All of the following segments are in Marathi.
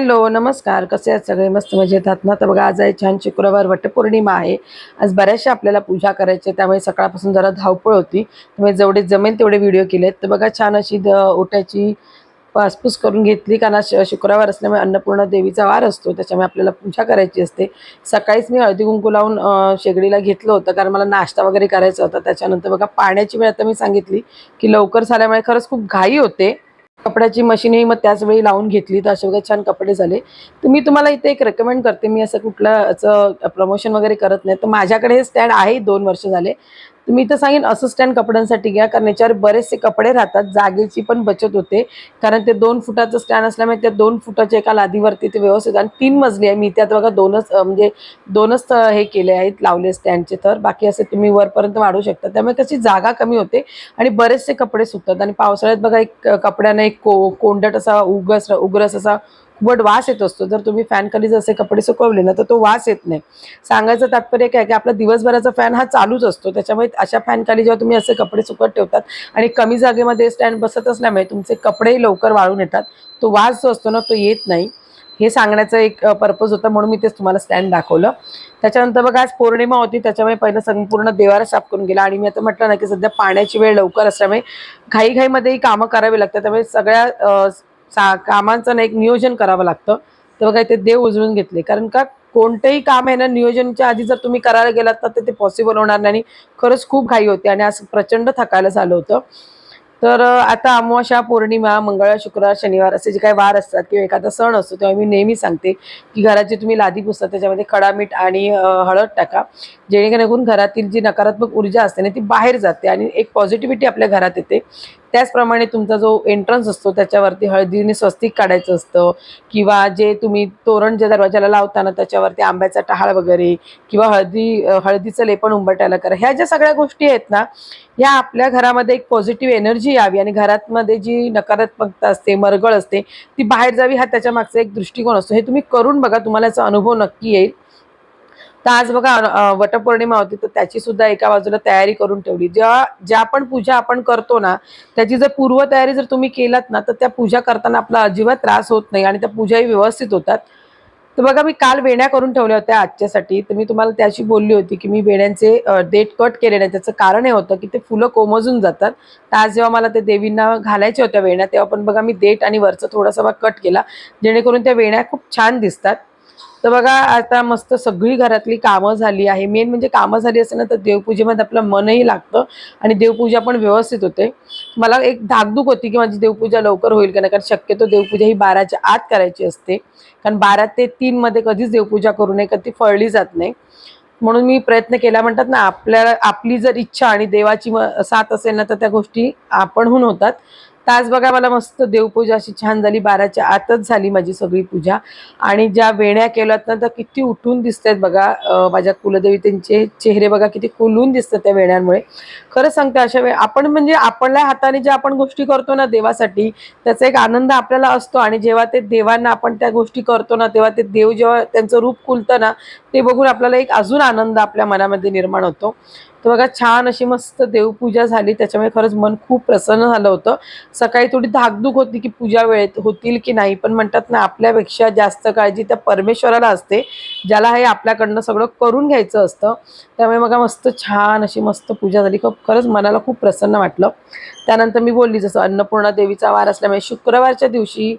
हॅलो नमस्कार. कसे आहेत सगळे? मस्त मजेत आहात ना? तर बघा आज आहे छान शुक्रवार वटपौर्णिमा आहे. आज बऱ्याचशा आपल्याला पूजा करायची आहे, त्यामुळे सकाळपासून जरा धावपळ होती. त्यामुळे जेवढे जमेल तेवढे व्हिडिओ केलेत. तर बघा छान अशी द ओट्याची पासपूस करून घेतली. कारण आज श- शुक्रवार असल्यामुळे अन्नपूर्णा देवीचा वार असतो त्याच्यामुळे आपल्याला पूजा करायची असते. सकाळीच मी हळदी कुंकू लावून शेगडीला घेतलं होतं. कारण मला नाश्ता वगैरे करायचा होता. त्याच्यानंतर बघा पाण्याची वेळ आता मी सांगितली की लवकर झाल्यामुळे खरंच खूप घाई होते. कपड्याची मशीनही मग त्याच वेळी लावून घेतली तर असे वगैरे छान कपडे झाले. तर मी तुम्हाला इथे एक रेकमेंड करते. मी असं कुठलं असं प्रमोशन वगैरे करत नाही. तर माझ्याकडे हे स्टँड आहे दोन वर्ष झाले. तर मी तर सांगेन असं स्टँड कपड्यांसाठी घ्या कारण याच्यावर बरेचसे कपडे राहतात जागेची पण बचत होते. कारण ते दोन फुटाचं स्टँड असल्यामुळे त्या दोन फुटाच्या एका लादीवरती ते व्यवस्थित आणि तीन मजली आहे. मी त्यात बघा दोनच म्हणजे दोनच हे केले आहेत लावले स्टँडचे तर बाकी असे तुम्ही वरपर्यंत वाढू शकता. त्यामुळे कशी जागा कमी होते. आणि बरेचसे कपडे सुकतात आणि पावसाळ्यात बघा एक कपड्यानं एक को कोंडट असा उगस उग्रस असा खूपट वास येत असतो. जर तुम्ही फॅन खाली जसे कपडे सुकवले ना तर तो वास येत नाही. सांगायचं तात्पर्य काय की आपला दिवसभराचा फॅन हा चालूच असतो. त्याच्यामुळे अशा फॅन खाली जेव्हा तुम्ही असे कपडे सुकत ठेवतात आणि कमी जागेमध्ये स्टँड बसत असल्यामुळे तुमचे कपडेही लवकर वाळून येतात. तो वास जो असतो ना तो येत नाही. हे सांगण्याचा एक पर्पज होता म्हणून मी तेच तुम्हाला स्टँड दाखवलं. त्याच्यानंतर बघा आज पौर्णिमा होती त्याच्यामुळे पहिलं संपूर्ण देवारा साफ करून गेला. आणि मी आता म्हटलं ना की सध्या पाण्याची वेळ लवकर असल्यामुळे घाईघाईमध्येही कामं करावी लागतात. त्यामुळे सगळ्या सा कामांचं ना एक नियोजन करावं लागतं. तर बघा इथे देव उजळून घेतले. कारण का कोणतंही काम आहे ना नियोजनच्या आधी जर तुम्ही करायला गेलात तर ते- ते पॉसिबल होणार नाही. आणि खरंच खूप घाई होती आणि असं प्रचंड थकायला झालं होतं. तर आता अमावस्या पौर्णिमा मंगळवार शुक्रवार शनिवार असे जे काही वार असतात किंवा एखादा सण असतो तेव्हा मी नेहमी सांगते की घरात जे तुम्ही लादी पुसता त्याच्यामध्ये खडा मीठ आणि हळद टाका. जेणेकरून घरातील जी नकारात्मक ऊर्जा असते ना ती बाहेर जाते आणि एक पॉझिटिव्हिटी आपल्या घरात येते. त्याचप्रमाणे तुमचा जो एंट्रन्स असतो त्याच्यावरती हळदीने स्वस्तिक काढायचं असतं. किंवा जे तुम्ही तोरण जे दरवाजाला लावताना त्याच्यावरती आंब्याचा टहाळ वगैरे किंवा हळदी हळदीचं लेपण उंबरट्याला करा. ह्या ज्या सगळ्या गोष्टी आहेत ना ह्या आपल्या घरामध्ये एक पॉझिटिव्ह एनर्जी यावी आणि घरातमध्ये जी नकारात्मकता असते मरगळ असते ती बाहेर जावी हा त्याच्या मागचा एक दृष्टिकोन असतो. हे तुम्ही करून बघा तुम्हाला याचा अनुभव नक्की येईल. तर आज बघा वटपौर्णिमा होती तर त्याची सुद्धा एका बाजूला तयारी करून ठेवली. जेव्हा ज्या पण पूजा आपण करतो ना त्याची जर पूर्वतयारी जर तुम्ही केलात ना तर त्या पूजा करताना आपला अजिबात त्रास होत नाही आणि त्या पूजाही व्यवस्थित होतात. तर बघा मी काल वेण्या करून ठेवल्या होत्या आजच्यासाठी. तर मी तुम्हाला त्याशी बोलली होती की मी वेण्यांचे डेट कट केले नाही. त्याचं कारण हे होतं की ते फुलं कोमजून जातात. तर आज जेव्हा मला ते देवींना घालायच्या होत्या वेण्या तेव्हा पण बघा मी देठ आणि वरचं थोडासा कट केला. जेणेकरून त्या वेण्या खूप छान दिसतात. तर बघा आता मस्त सगळी घरातली कामं झाली आहे. मेन म्हणजे कामं झाली असेल ना तर देवपूजेमध्ये आपलं मनही लागतं आणि देवपूजा पण व्यवस्थित होते. मला एक धाकधूक होती की माझी देवपूजा लवकर होईल का नाही कारण शक्यतो देवपूजा ही बाराच्या आत करायची असते. कारण बारा ते तीनमध्ये कधीच देवपूजा करू नये कधी फळली जात नाही. म्हणून मी प्रयत्न केला. म्हणतात ना आपल्याला आपली जर इच्छा आणि देवाची साथ असेल ना तर त्या गोष्टी आपणहून होतात. आता आज बघा मला मस्त देवपूजा अशी छान झाली. बाराच्या आतच झाली माझी सगळी पूजा. आणि ज्या वेण्या केल्यात ना तर किती उठून दिसतात बघा. माझ्या कुलदेवी त्यांचे चेहरे बघा किती खुलून दिसतात त्या वेण्यांमुळे. खरंच सांगते अशा वेळ आपण म्हणजे आपल्या हाताने ज्या आपण गोष्टी करतो ना देवासाठी त्याचा एक आनंद आपल्याला असतो. आणि जेव्हा ते देवांना आपण त्या गोष्टी करतो ना तेव्हा ते देव जेव्हा त्यांचं रूप खुलतं ना ते बघून आपल्याला एक अजून आनंद आपल्या मनामध्ये निर्माण होतो. तर बघा छान अशी मस्त देवपूजा झाली. त्याच्यामुळे खरंच मन खूप प्रसन्न झालं होतं. सकाळी थोडी धाकधूक होती की पूजा वेळेत होतील की नाही पण म्हणतात ना आपल्यापेक्षा जास्त काळजी त्या परमेश्वराला असते ज्याला हे आपल्याकडनं सगळं करून घ्यायचं असतं. त्यामुळे बघा मस्त छान अशी मस्त पूजा झाली. खूप खरंच मनाला खूप प्रसन्न वाटलं. त्यानंतर मी बोलली जसं अन्नपूर्णा देवीचा वार असल्यामुळे शुक्रवारच्या दिवशी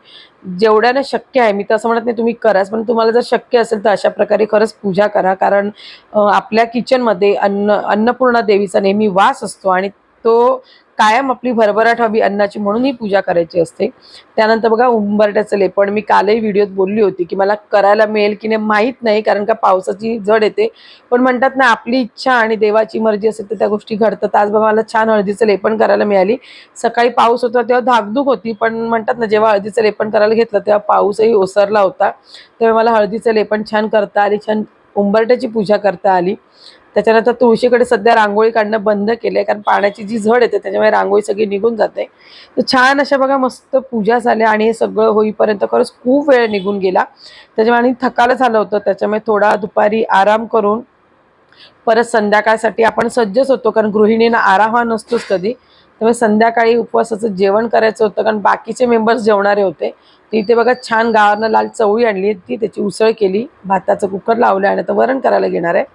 जेवढ्यानं शक्य आहे मी तर असं म्हणत नाही तुम्ही कराच पण तुम्हाला जर शक्य असेल तर अशा प्रकारे खरंच पूजा करा. कारण आपल्या किचनमध्ये अन्न अन्नपूर्णा देवीचा नेहमी वास असतो आणि तो कायम आपली भरभराट हवी अन्नाची म्हणून ही पूजा करायची असते. त्यानंतर बघा उंबरट्याचं लेपण. मी कालही व्हिडिओत बोलली होती की मला करायला मिळेल की नाही माहीत नाही कारण का पावसाची जड येते. पण म्हणतात ना आपली इच्छा आणि देवाची मर्जी असेल तर त्या गोष्टी घडतात. आज बघा मला छान हळदीचं लेपण करायला मिळाली. सकाळी पाऊस होता तेव्हा धाकधूक होती पण म्हणतात ना जेव्हा हळदीचं लेपण करायला घेतलं तेव्हा पाऊसही ओसरला होता. तेव्हा मला हळदीचं लेपण छान करता आली छान उंबरट्याची पूजा करता आली. त्याच्यानंतर तुळशीकडे सध्या रांगोळी काढणं बंद केलं आहे कारण पाण्याची जी झड येते त्याच्यामुळे रांगोळी सगळी निघून जाते. तर छान अशा बघा मस्त पूजा झाल्या आणि हे सगळं होईपर्यंत खरंच खूप वेळ निघून गेला. त्याच्यामुळे आणि थकायला झालं होतं त्याच्यामुळे थोडा दुपारी आराम करून परत संध्याकाळसाठी आपण सज्जच होतो कारण गृहिणींना आराम हा नसतोच कधी. त्यामुळे संध्याकाळी उपवासाचं जेवण करायचं होतं कारण बाकीचे मेंबर्स जेवणारे होते. तर इथे बघा छान गावानं लाल चवळी आणली ती त्याची उसळ केली भाताचं कुकर लावलं आणि आता वरण करायला घेणार आहे.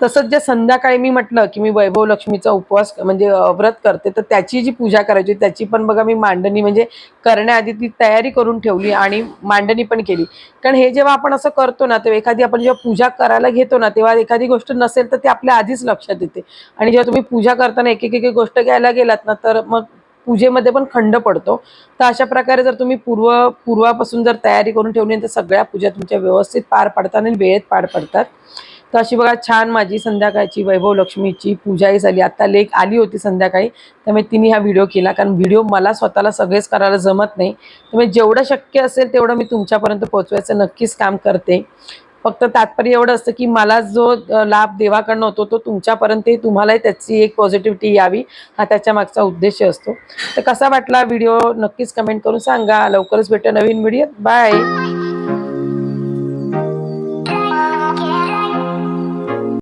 तसंच जे संध्याकाळी मी म्हटलं की मी वैभव लक्ष्मीचा उपवास म्हणजे व्रत करते तर त्याची जी पूजा करायची त्याची पण बघा मी मांडणी म्हणजे करण्याआधी ती तयारी करून ठेवली आणि मांडणी पण केली. कारण हे जेव्हा आपण असं करतो ना तेव्हा एखादी आपण जेव्हा पूजा करायला घेतो ना तेव्हा एखादी गोष्ट नसेल तर ती आपल्या आधीच लक्षात येते. आणि जेव्हा तुम्ही पूजा करताना एक एक एक एक गोष्ट घ्यायला गेलात ना तर मग पूजेमध्ये पण खंड पडतो. तर अशा प्रकारे जर तुम्ही पूर्व पूर्वापासून जर तयारी करून ठेवली तर सगळ्या पूजा तुमच्या व्यवस्थित पार पडतात आणि वेळेत पार पडतात. तर अशी बघा छान माझी संध्याकाळची वैभव लक्ष्मीची पूजाही झाली. आता लेक आली होती संध्याकाळी त्यामुळे तिने हा व्हिडिओ केला. कारण व्हिडिओ मला स्वतःला सगळेच करायला जमत नाही. त्यामुळे जेवढं शक्य असेल तेवढं मी तुमच्यापर्यंत पोहोचवायचं. नक्कीच काम करते. फक्त तात्पर्य एवढं असतं की मला जो लाभ देवाकडनं होतो तो तुमच्यापर्यंतही तुम्हालाही त्याची एक पॉझिटिव्हिटी यावी. हा त्याच्या मागचा उद्देश असतो. तर कसा वाटला व्हिडिओ नक्कीच कमेंट करून सांगा. लवकरच भेटू नवीन व्हिडिओ बाय